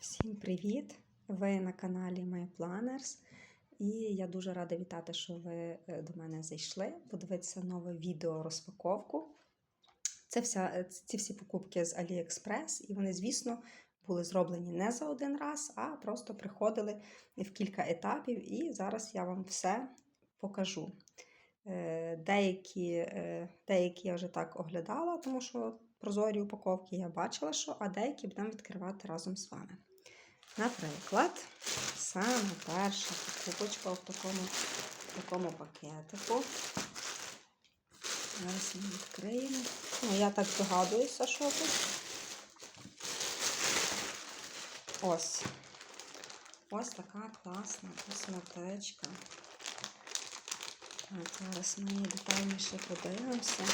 Всім привіт! Ви на каналі My Planners. І я дуже рада вітати, що ви е, до мене зайшли. Подивитися нове відео розпаковку. Це вся, е, ці всі покупки з AliExpress, і вони, звісно, були зроблені не за один раз, а просто приходили в кілька етапів. І зараз я вам все покажу. Е, Деякі, деякі я вже так оглядала, тому що прозорі упаковки я бачила, що, а деякі будемо відкривати разом з вами. Наприклад, саме перша покупочка в такому, в такому пакетику. Зараз ми відкриємо. Ну, я так здогадуюся, що тут. Ось. Ось така класна косметичка. Так, зараз ми її детальніше подивимося.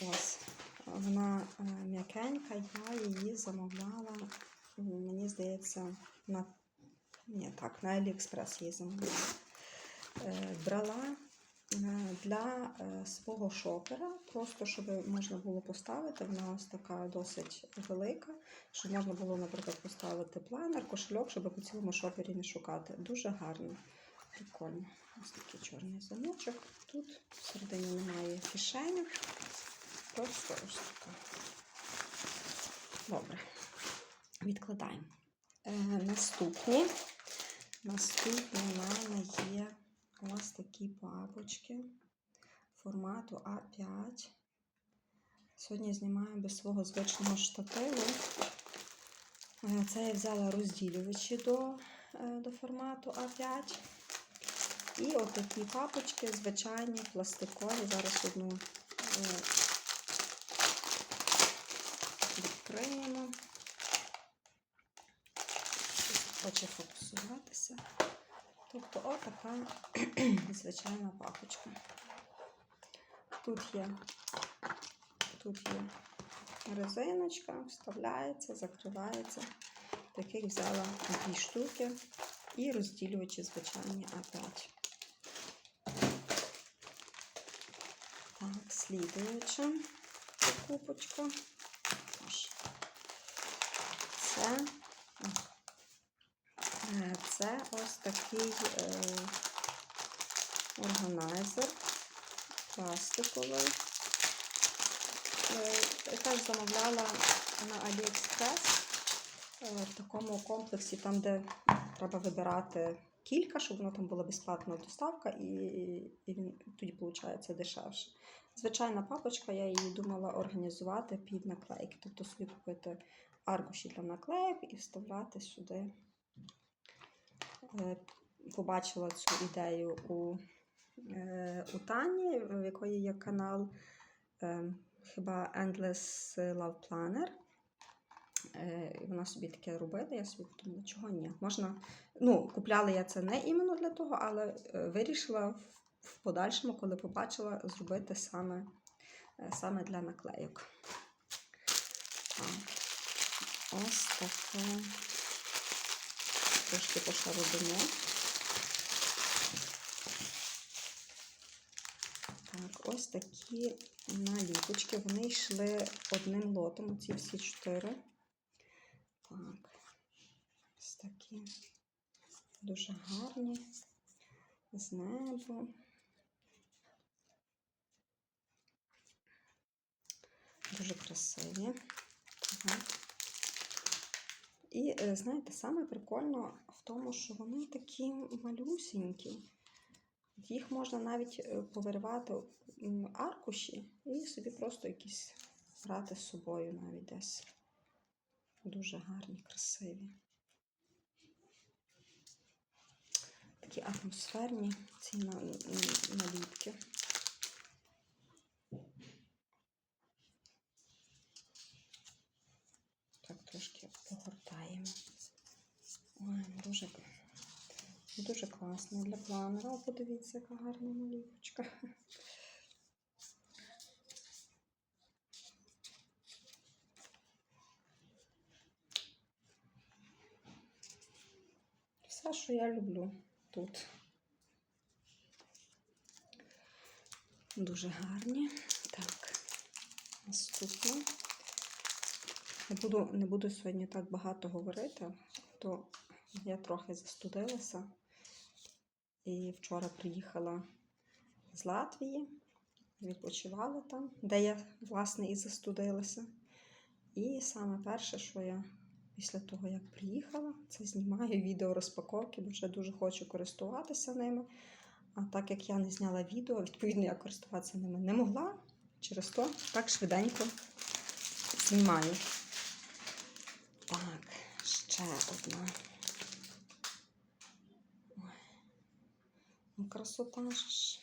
Ось. Вона е, м'якенька, я її замовляла, мені здається, на Ні, так, на Aliexpress її замовляла. Е, Брала для е, свого шопера, просто щоб можна було поставити. Вона ось така досить велика, щоб можна було, наприклад, поставити планер, кошельок, щоб по цілому шопері не шукати. Дуже гарно, прикольно. Ось такий чорний замочок. Тут всередині немає кишені. Просто ось така. Добре. Відкладаємо. Е, наступні. Наступні в мене є ось такі папочки формату А5. Сьогодні знімаю без свого звичного штативу. Е, Це я взяла розділювачі до, е, до формату А5. І отакі папочки, звичайні, пластикові. Зараз одну е, відкриємо. Хоче фокусуватися. Тобто отака звичайна папочка. Тут є, тут є резиночка, вставляється, закривається. Таких взяла дві штуки і розділювачі звичайні А5. Так, слідуюча покупочка. Це, е, це ось такий е, органайзер пластиковий. Е, Я теж замовляла на AliExpress е, в такому комплексі, там, де треба вибирати кілька, щоб воно там була безплатна доставка, і, і він тоді виходить дешевше. Звичайна папочка, я її думала організувати під наклейки, тобто собі купити аркуші для наклеїк і вставляти сюди. Е, Побачила цю ідею у, е, у Тані, в якої є канал е, хіба Endless Love Planner. І Вона собі таке робила, я собі подумала, чого ні. Можна, ну, купляла я це не іменно для того, але вирішила в, подальшому, коли побачила, зробити саме, саме для наклейок. Так. Ось таке трошки пошародимо. Так, ось такі наліпочки. Вони йшли одним лотом, ці всі чотири. Так, ось такі дуже гарні з неба. Дуже красиві. Так. І е, знаєте, саме прикольно в тому, що вони такі малюсенькі. Їх можна навіть е, повиривати аркуші і собі просто якісь брати з собою навіть десь. Дуже гарні, красиві. Такі атмосферні ці наліпки. Так, трошки погортаємо. Ой, дуже, дуже класно для планера. О, Подивіться, яка гарна наліпочка. Все, що я люблю тут. Дуже гарні. Так, наступне. Не буду, не буду сьогодні так багато говорити, то я трохи застудилася. І вчора приїхала з Латвії, відпочивала там, де я, власне, і застудилася. І саме перше, що я після того, як приїхала, це знімаю відео розпаковки, бо вже дуже хочу користуватися ними. А так як я не зняла відео, відповідно, я користуватися ними не могла. Через то так швиденько знімаю. Так, ще одна. Ой. Ну, красота ж.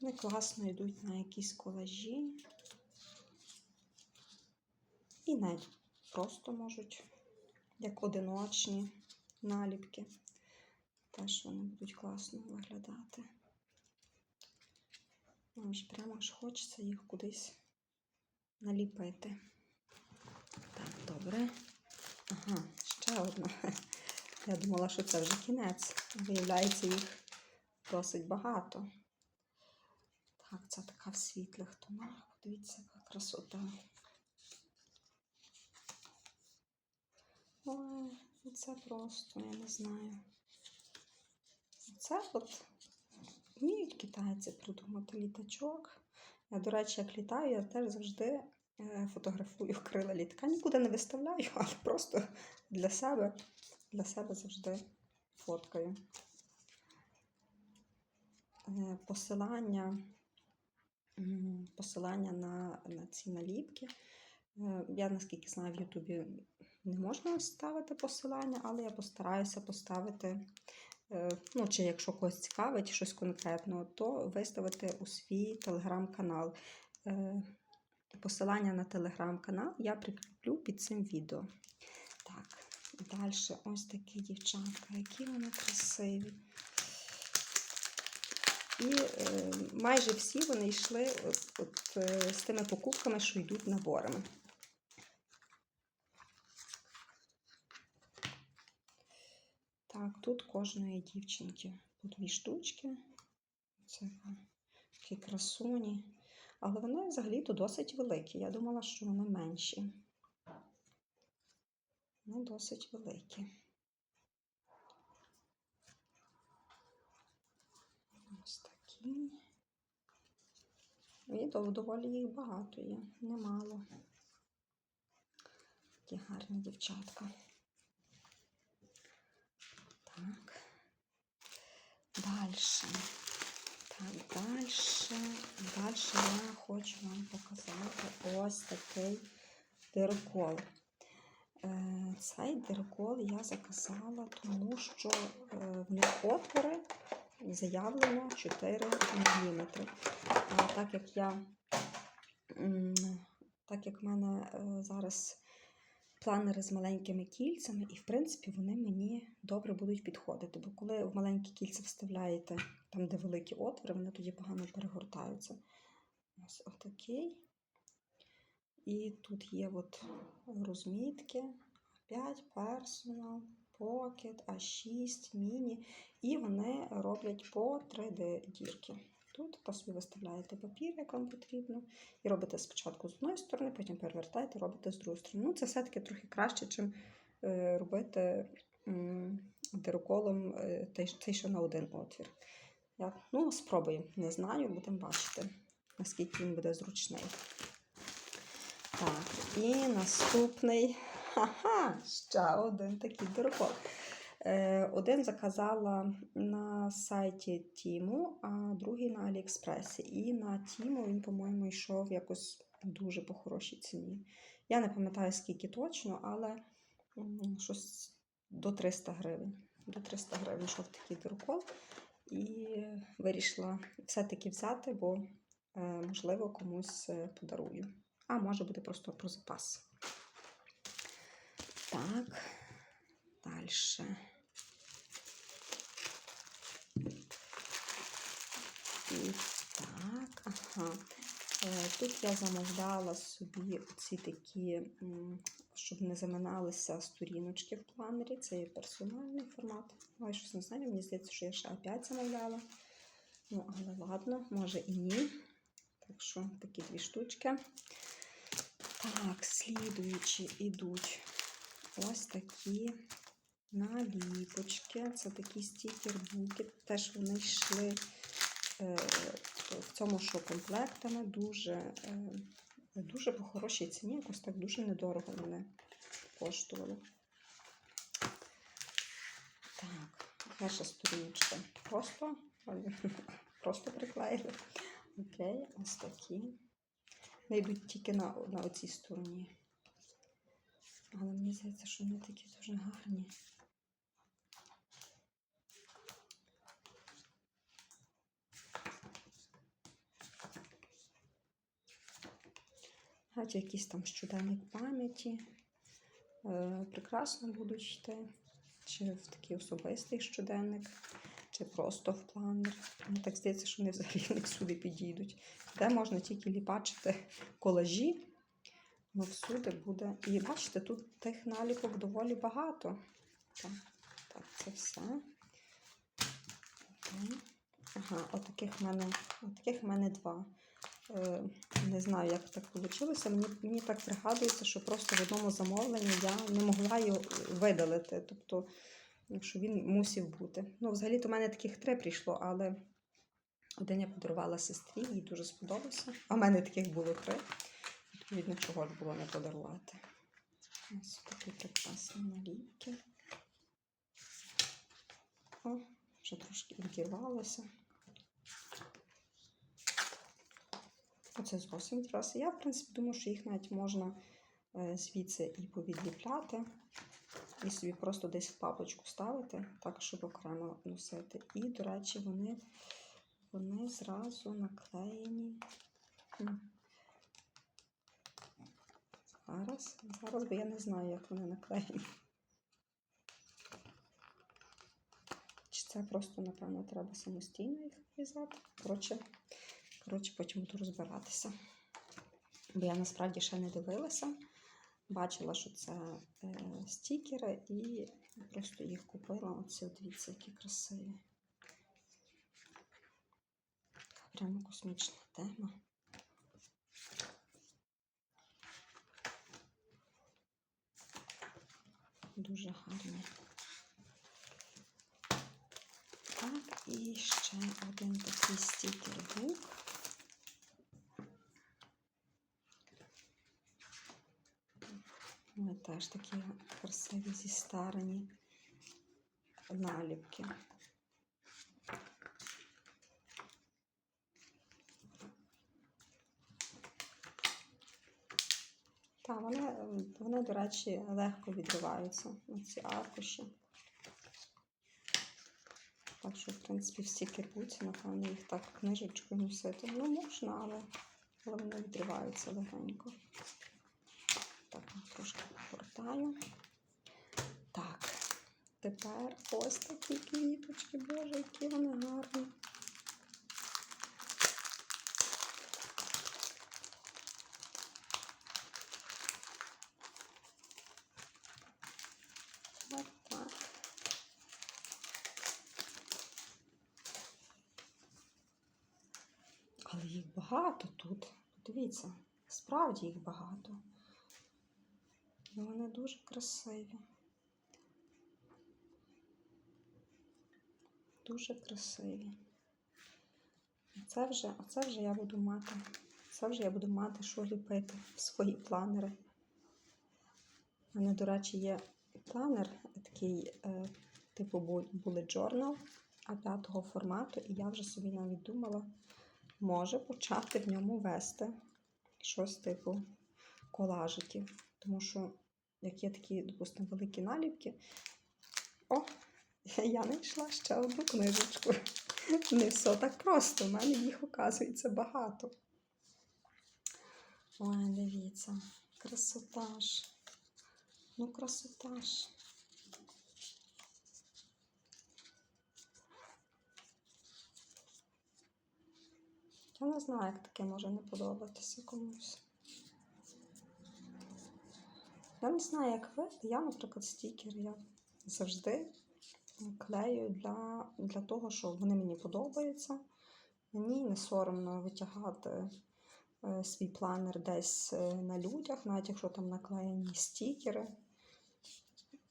Вони класно йдуть на якісь колажі. І навіть просто можуть, як одиночні наліпки. Теж вони будуть класно виглядати. Нам ж прямо аж хочеться їх кудись наліпити. Так, добре. Ага, ще одна. Я думала, що це вже кінець. Виявляється, їх досить багато. Так, це така в світлих тонах. Подивіться, яка красота. Ой, це просто, я не знаю. Це от вміють китайці придумати літачок. Я, до речі, як літаю, я теж завжди е, фотографую крила літака. Нікуди не виставляю, але просто для себе, для себе завжди фоткаю. Е, Посилання, посилання на, на ці наліпки. Е, Я наскільки знаю, в Ютубі не можна ставити посилання, але я постараюся поставити, е, ну, чи якщо когось цікавить щось конкретно, то виставити у свій телеграм-канал. Посилання на телеграм-канал я прикріплю під цим відео. Далі ось такі дівчатка, які вони красиві. І е, майже всі вони йшли от, от, е, з тими покупками, що йдуть наборами. Так, тут кожної дівчинки по дві штучки. Це такі красуні. Але вони взагалі-то досить великі. Я думала, що вони менші. Вони досить великі. Ось такі. І доволі їх багато є, немало. Такі гарні дівчатка. Так. Дальше. Так, дальше. Дальше я хочу вам показати ось такий дирокол. Е, Цей дирокол я заказала, тому що е, в них отвори заявлено 4 мм. А так як я, так як в мене е, зараз планери з маленькими кільцями, і в принципі вони мені добре будуть підходити. Бо коли в маленькі кільця вставляєте там, де великі отвори, вони тоді погано перегортаються. Ось отакий. І тут є от розмітки. 5 персонал, Pocket, А6, міні. І вони роблять по 3D дірки. Тут та собі виставляєте папір, як вам потрібно, і робите спочатку з одної сторони, потім перевертаєте, робите з другої сторони. Ну, це все-таки трохи краще, ніж е, робити дироколом е, цей, що на один отвір. Я, ну, спробую, не знаю, будемо бачити, наскільки він буде зручний. Так, і наступний. Ха-ха, ще один такий дирокол. Е, Один заказала на сайті Тіму, а другий на Аліекспресі. І на Тіму він, по-моєму, йшов якось дуже по хорошій ціні. Я не пам'ятаю, скільки точно, але щось до 300 гривень. До 300 гривень йшов такий дирокол. І вирішила все-таки взяти, бо, е, можливо, комусь е, подарую. А може буде просто про запас. Так, далі. Так, ага. Е, Тут я замовляла собі ці такі, щоб не заминалися сторіночки в планері. Це є персональний формат. Ой, щось не знаю, мені здається, що я ще опять замовляла. Ну, але ладно, може і ні. Так що такі дві штучки. Так, слідуючі йдуть ось такі наліпочки. Це такі стікер-буки. Теж вони йшли е, в цьому що комплектами дуже, е, дуже по хорошій ціні, якось так дуже недорого вони коштували. Так, перша сторіночка. Просто, просто приклеїли. Окей, ось такі. Вони йдуть тільки на, на оцій стороні. Але мені здається, що вони такі дуже гарні. Навіть якийсь там щоденник пам'яті. Е, прекрасно будуть йти. Чи в такий особистий щоденник, чи просто в планер. Мені так здається, що вони взагалі не всюди підійдуть. Де можна тільки ліпачити колажі, але всюди буде. І бачите, тут тих наліпок доволі багато. Так, так це все. Ага, отаких в мене, отаких в мене два. Е, не знаю, як так вийшло. Мені, мені так пригадується, що просто в одному замовленні я не могла його видалити. Тобто, що він мусив бути. Ну, взагалі-то в мене таких три прийшло, але один я подарувала сестрі, їй дуже сподобався. А в мене таких було три. Відповідно, чого ж було не подарувати. Ось такі прекрасні наліпки. О, вже трошки відірвалося. Оце зовсім відразу. Я, в принципі, думаю, що їх навіть можна е, звідси і повідліпляти, і собі просто десь в папочку ставити, так, щоб окремо носити. І, до речі, вони, вони зразу наклеєні. Зараз, зараз, бо я не знаю, як вони наклеєні. Чи це просто, напевно, треба самостійно їх в'язати? Коротше, коротше, потім буду розбиратися. Бо я насправді ще не дивилася. Бачила, що це е, стікери, і просто їх купила. Оце дивіться, які красиві. Прямо космічна тема. Дуже гарні. Так, і ще один такий стікер-бук. Вони теж такі красиві зістарені наліпки. Так, вони, вони, до речі, легко відриваються на ці аркуші. Так що, в принципі, всі кербуці, напевно, їх так книжечкою носити. Ну, можна, але, але вони відриваються легенько. Так, трошки повертаю. Так, тепер ось такі квіточки, боже, які вони гарні. Так, так. Але їх багато тут. Дивіться, справді їх багато. І вони дуже красиві. Дуже красиві. Оце вже, оце вже я буду мати. Це вже я буду мати, що ліпити в свої планери. У мене, до речі, є планер такий, е, типу Bullet Journal, а п'ятого формату, і я вже собі навіть думала, може почати в ньому вести щось типу колажиків. Тому що, як є такі, допустимо, великі наліпки, о, я знайшла ще одну книжечку. Не все так просто, в мене їх, оказується, багато. Ой, дивіться, красота ж. Ну, красота ж. Я не знаю, як таке може не подобатися комусь. Я не знаю, як ви. Я, наприклад, стікер я завжди клею для, для того, що вони мені подобаються. Мені не соромно витягати е, свій планер десь е, на людях, навіть якщо там наклеєні стікери.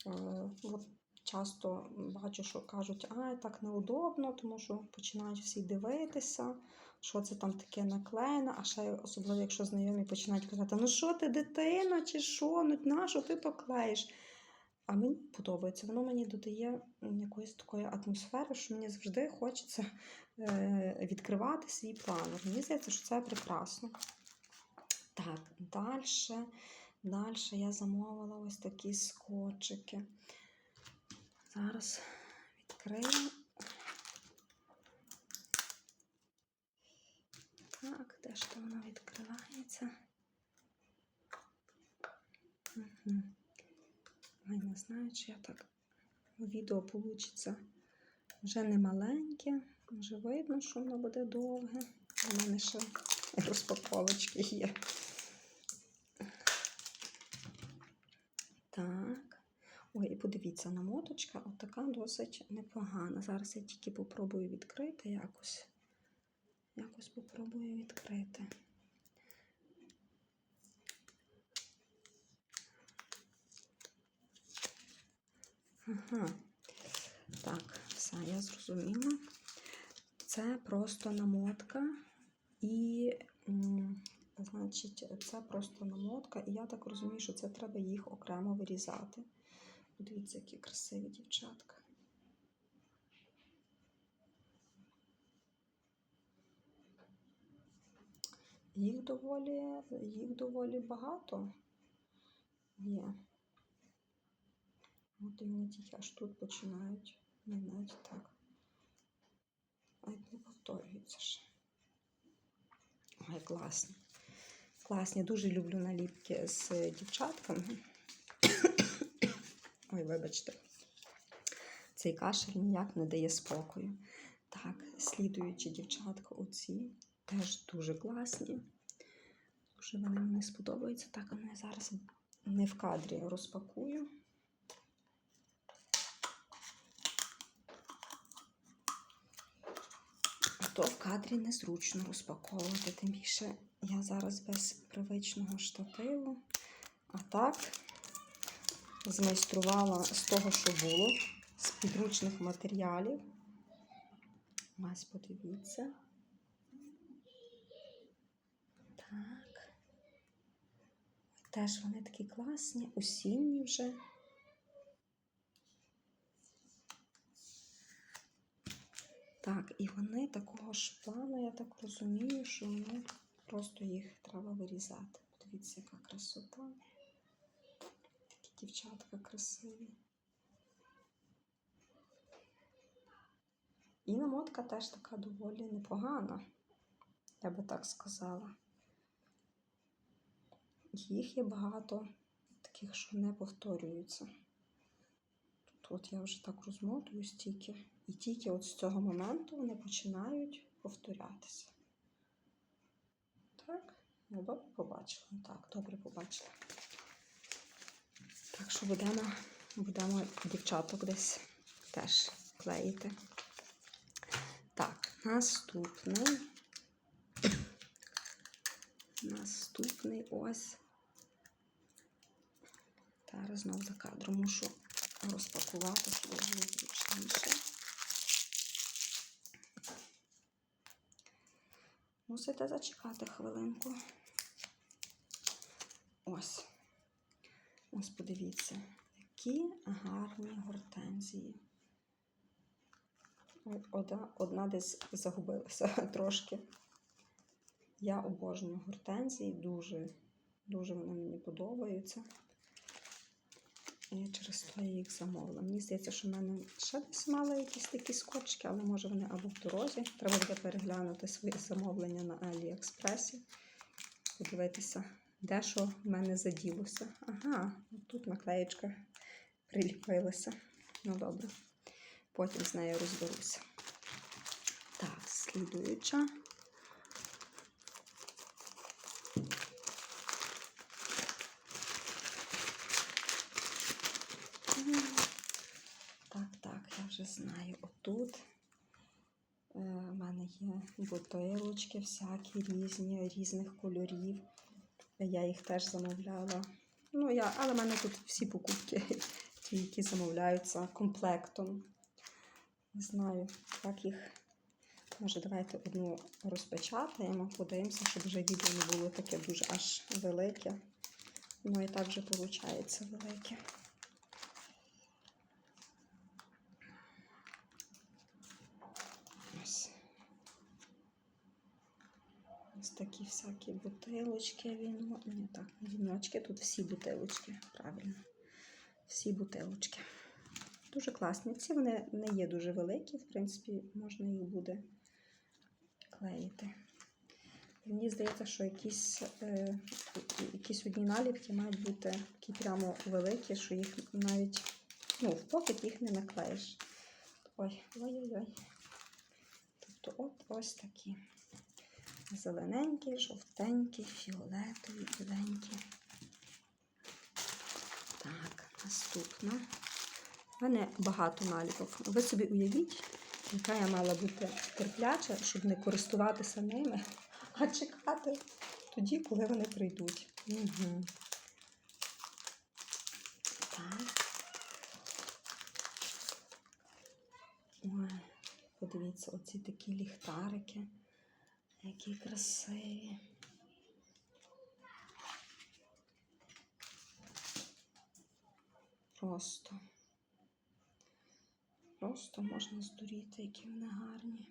Е, От часто бачу, що кажуть, а так неудобно, тому що починають всі дивитися, що це там таке наклеєно, а ще особливо, якщо знайомі починають казати, ну що ти дитина, чи що, ну на що ти то клеїш? А мені подобається, воно мені додає якоїсь такої атмосфери, що мені завжди хочеться е, відкривати свій планер. Мені здається, що це прекрасно. Так, далі. Далі я замовила ось такі скотчики. Зараз відкрию. Так, де ж то воно відкривається? Угу. Ой, не знаю, чи я так відео вийде вже не маленьке, вже видно, що воно буде довге. У мене ще розпаковочки є. Так. Ой, і подивіться, намоточка отака досить непогана. Зараз я тільки попробую відкрити якось. Якось попробую відкрити. Ага. Так, все, я зрозуміла. Це просто намотка і, значить, це просто намотка, і я так розумію, що це треба їх окремо вирізати. Подивіться, які красиві дівчатка. Їх доволі, їх доволі багато є. От і вони тільки аж тут починають. Навіть так. Навіть не повторюється ще. Ой, класні. Класні. Дуже люблю наліпки з дівчатками. Ой, вибачте. Цей кашель ніяк не дає спокою. Так, слідуючі дівчатка оці теж дуже класні. Дуже вони мені сподобаються. Так, а я зараз не в кадрі розпакую. А то в кадрі незручно розпаковувати. Тим більше я зараз без привичного штативу. А так змайструвала з того, що було, з підручних матеріалів. Ось подивіться. Теж вони такі класні, осінні вже. Так, і вони такого ж плану, я так розумію, що вони просто їх треба вирізати. Подивіться, яка красота. Такі дівчатка красиві. І намотка теж така доволі непогана, я би так сказала. Їх є багато таких, що не повторюються. Тут от я вже так розмотую стільки. І тільки от з цього моменту вони починають повторятися. Так, ну добре побачила. Так, добре побачила. Так що будемо, будемо дівчаток десь теж клеїти. Так, наступний. Наступний ось. Зараз знов за кадром мушу розпакувати, було зручніше. Мусите зачекати хвилинку. Ось. Ось подивіться, які гарні гортензії. Одна, одна десь загубилася трошки. Я обожнюю гортензії, дуже, дуже вони мені подобаються. І через то їх замовила. Мені здається, що в мене ще десь мали якісь такі скотчики, але може вони або в дорозі. Треба буде переглянути свої замовлення на Аліекспресі. Подивитися, де що в мене заділося. Ага, тут наклеєчка приліпилася. Ну добре, потім з нею розберуся. Так, слідуюча. Так, так, я вже знаю. Отут е, в мене є бутилочки всякі різні, різних кольорів. Я їх теж замовляла. Ну, я, але в мене тут всі покупки, ті, які замовляються комплектом. Не знаю, як їх. Може, давайте одну розпечатаємо, подивимося, щоб вже відео не було таке дуже аж велике. Ну і так вже виходить велике. Такі всякі бутилочки, віно. Ні, так, не віночки, тут всі бутилочки, правильно. Всі бутилочки. Дуже класні. Ці вони не є дуже великі, в принципі, можна їх буде клеїти. Мені здається, що якісь, е, якісь одні наліпки мають бути такі прямо великі, що їх навіть ну, в покет їх не наклеїш. Ой, ой-ой-ой. Тобто от ось такі. Зелененькі, жовтенькі, фіолетові, біленькі. Так, наступна. У мене багато наліпок. Ви собі уявіть, яка я мала бути терпляча, щоб не користуватися ними, а чекати тоді, коли вони прийдуть. Угу. Так. Ой, подивіться, оці такі ліхтарики. Які красиві. Просто. Просто можна здуріти, які вони гарні.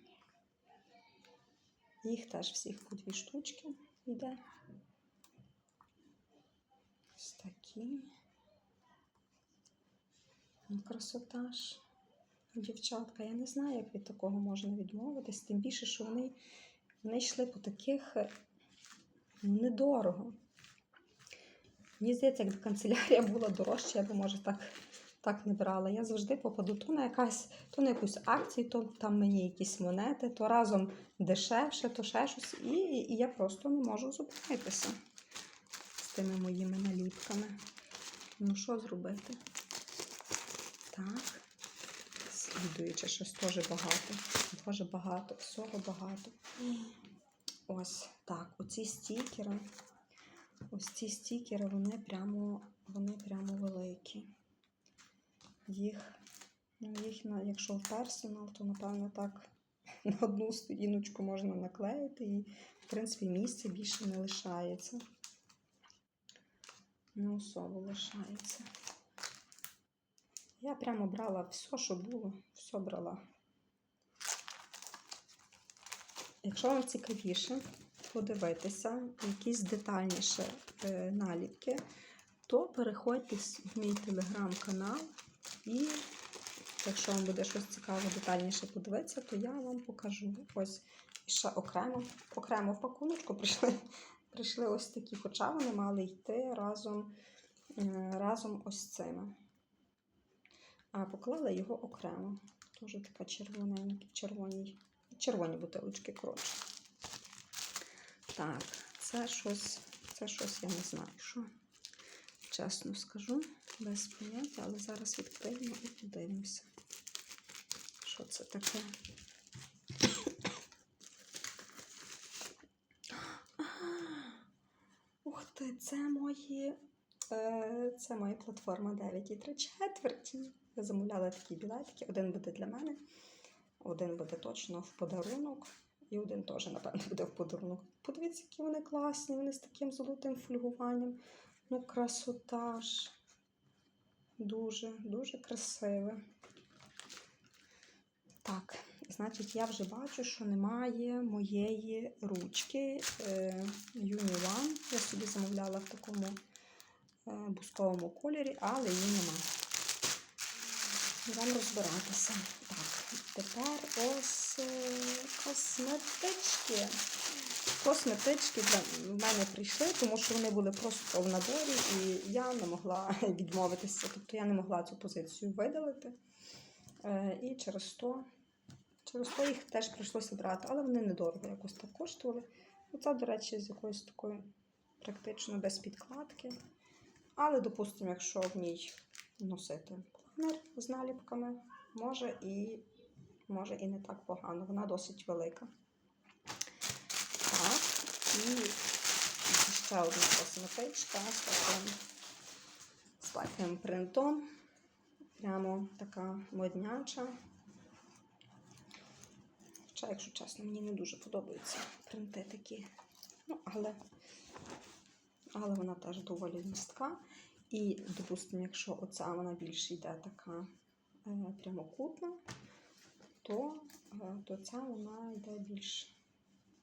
Їх теж всіх по дві штучки йде. Ось такі. Ну, Красота ж. Дівчатка, я не знаю, як від такого можна відмовитись, тим більше, що вони, вони йшли по таких е, ну, недорого. Мені здається, якби канцелярія була дорожча, я б, може, так, так не брала. Я завжди попаду то на якась, то на якусь акцію, то там мені якісь монети, то разом дешевше, то ще щось. І, і я просто не можу зупинитися з тими моїми наліпками. Ну, що зробити? Так. Слідуючи, щось теж багато. Дуже багато, всього багато. Ось так, оці стікери. Ось ці стікери, вони прямо, вони прямо великі. Їх, ну, їх якщо в персонал, то напевно так на одну сторіночку можна наклеїти і, в принципі, місця більше не лишається. Не особо лишається. Я прямо брала все, що було, все брала. Якщо вам цікавіше подивитися якісь детальніші е, наліпки, то переходьте в мій телеграм-канал і якщо вам буде щось цікаве, детальніше подивитися, то я вам покажу. Ось ще окремо, окремо в пакуночку прийшли, прийшли ось такі, хоча вони мали йти разом, е, разом ось цими. А поклала його окремо. Дуже така червоненька, червоні, червоні бутилочки, коротше. Так, це щось, це щось я не знаю, що. Чесно скажу, без поняття, але зараз відкриємо і подивимося, що це таке. Ух ти, це мої. Е, Це моя платформа 9,3 четверті. Я замовляла такі білетики. Один буде для мене, один буде точно в подарунок, і один теж, напевно, буде в подарунок. Подивіться, які вони класні, вони з таким золотим фольгуванням. Ну, красота ж. Дуже, дуже красиве. Так, значить, я вже бачу, що немає моєї ручки е, Uni One. Я собі замовляла в такому е, бусковому кольорі, але її немає. Будемо розбиратися. Так, тепер ось е, косметички. Косметички в мене прийшли, тому що вони були просто в наборі, і я не могла відмовитися. Тобто я не могла цю позицію видалити. Е, і через то, через то їх теж прийшлося брати, але вони недорого якось так коштували. Оце, до речі, з якоюсь такою практично без підкладки. Але, допустимо, якщо в ній носити планер з наліпками, може і, може і не так погано. Вона досить велика. І ще одна косметичка з таким, таким принтом. Прямо така модняча. Хоча, якщо чесно, мені не дуже подобаються принти такі. Ну, але, але вона теж доволі містка. І, допустимо, якщо оця вона більше йде така е, прямокутна, то, е, то ця вона йде більш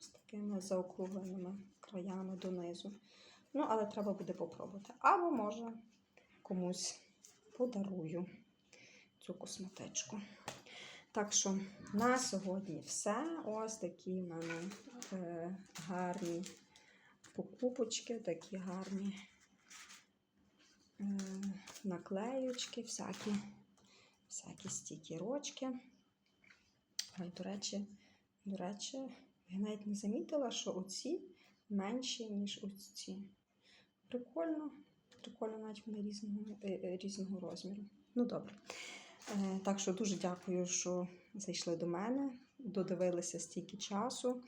з такими заокругленими краями донизу. Ну, але треба буде попробувати. Або може комусь подарую цю косметичку. Так що на сьогодні все. Ось такі в мене е, гарні покупочки, такі гарні наклеючки, всякі, всякі стікерочки. Ой, до речі, до речі, я навіть не замітила, що оці менші, ніж оці. Прикольно. Прикольно, навіть вони різного, е, е, різного розміру. Ну, добре. Е, Так що дуже дякую, що зайшли до мене, додивилися стільки часу.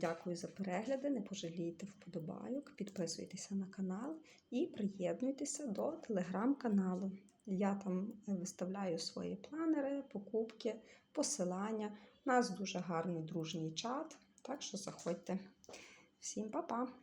Дякую за перегляди. Не пожалійте вподобайок, підписуйтеся на канал і приєднуйтеся до телеграм-каналу. Я там виставляю свої планери, покупки, посилання. У нас дуже гарний дружній чат, так що заходьте. Всім па-па!